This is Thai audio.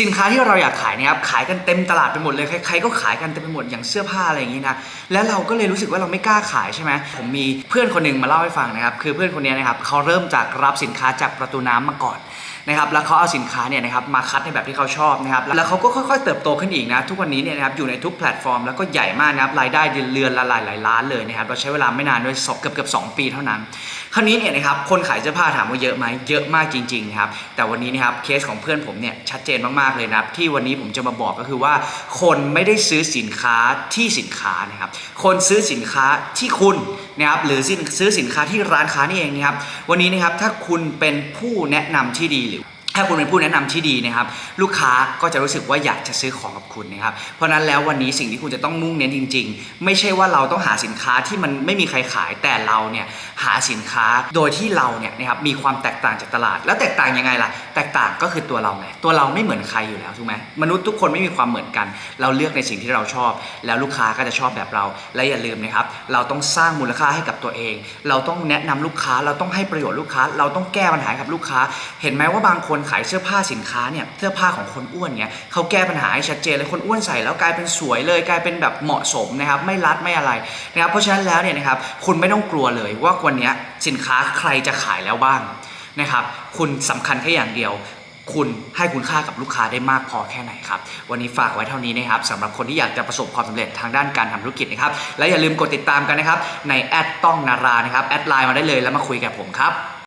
สินค้าที่เราอยากขายเนะครับขายกันเต็มตลาดไปหมดเลยใครๆก็ขายกันเต็มไปหมดอย่างเสื้อผ้าอะไรอย่างนี้นะแล้วเราก็เลยรู้สึกว่าเราไม่กล้าขายใช่ไหมผมมีเพื่อนคนหนึ่งมาเล่าให้ฟังนะครับคือเพื่อนคนนี้นะครับเขาเริ่มจากรับสินค้าจากประตูน้ำมาก่อน นะครับแล้วเขาเอาสินค้าเนี่ยนะครับมาคัดในแบบที่เขาชอบนะครับแล้วเขาก็ค่อยๆเติบโตขึ้นอีกนะทุกวันนี้เนี่ยนะครับอยู่ในทุกแพลตฟอร์มแล้วก็ใหญ่มากนะครับรายได้เดือนละหลายหลายล้านเลยนะครับเราใช้เวลาไม่นานด้วยสเกือบเกือบสองปีเท่านั้น คราวนี้เนี่ยนะครับคนขายเสื้อผ้าถามว่าเยอะไหมเยอะมากจริงๆครับแต่วันนี้นะครับเคสของเพื่อนผมเนี่ยชัดเจนมากๆเลยนะครับที่วันนี้ผมจะมาบอกก็คือว่า คนไม่ได้ซื้อสินค้าที่สินค้านะครับคนซื้อสินค้าที่คุณนะครับหรือซื้อสินค้าที่ร้านค้านี่เองนะครับวันนี้นะครับถ้าคุณเป็นผู้แนะนำที่ดี ถ้าคุณเป็นผู้แนะนำที่ดีนะครับ ลูกค้าก็จะรู้สึกว่าอยากจะซื้อของกับคุณนะครับ เพราะนั้นแล้ววันนี้สิ่งที่คุณจะต้องมุ่งเน้นจริง ๆ ไม่ใช่ว่าเราต้องหาสินค้าที่มันไม่มีใครขายแต่เราเนี่ยหาสินค้าโดยที่เราเนี่ยนะครับมีความแตกต่างจากตลาด แล้วแตกต่างยังไงล่ะ แตกต่างก็คือตัวเราไงตัวเราไม่เหมือนใครอยู่แล้วถูกไหมมนุษย์ทุกคนไม่มีความเหมือนกัน เราเลือกในสิ่งที่เราชอบ แล้วลูกค้าก็จะชอบแบบเรา และอย่าลืมนะครับ เราต้องสร้างมูลค่าให้กับตัวเอง เราต้องแนะนำลูกค้าเราต้องให้ประโยชน์ลูกค้า เราต้องแก้ปัญหาให้กับลูกค้า เห็นไหมว่าบางคนขายเสื้อผ้าสินค้าเนี่ยเสื้อผ้าของคนอ้วนเนี่ยเขาแก้ปัญหาให้ชัดเจนเลยคนอ้วนใส่แล้วกลายเป็นสวยเลยกลายเป็นแบบเหมาะสมนะครับไม่รัดไม่อะไรนะครับเพราะฉะนั้นแล้วเนี่ยนะครับคุณไม่ต้องกลัวเลยว่าวันนี้สินค้าใครจะขายแล้วบ้างนะครับคุณสำคัญแค่อย่างเดียวคุณให้คุณค่ากับลูกค้าได้มากพอแค่ไหนครับ วันนี้ฝากไว้เท่านี้นะครับสำหรับคนที่อยากจะประสบความสำเร็จทางด้านการทำธุรกิจนะครับ และอย่าลืมกดติดตามกันนะครับ ในแอดต้องนารานะครับ แอดไลน์มาได้เลยแล้วมาคุยกับผมครับ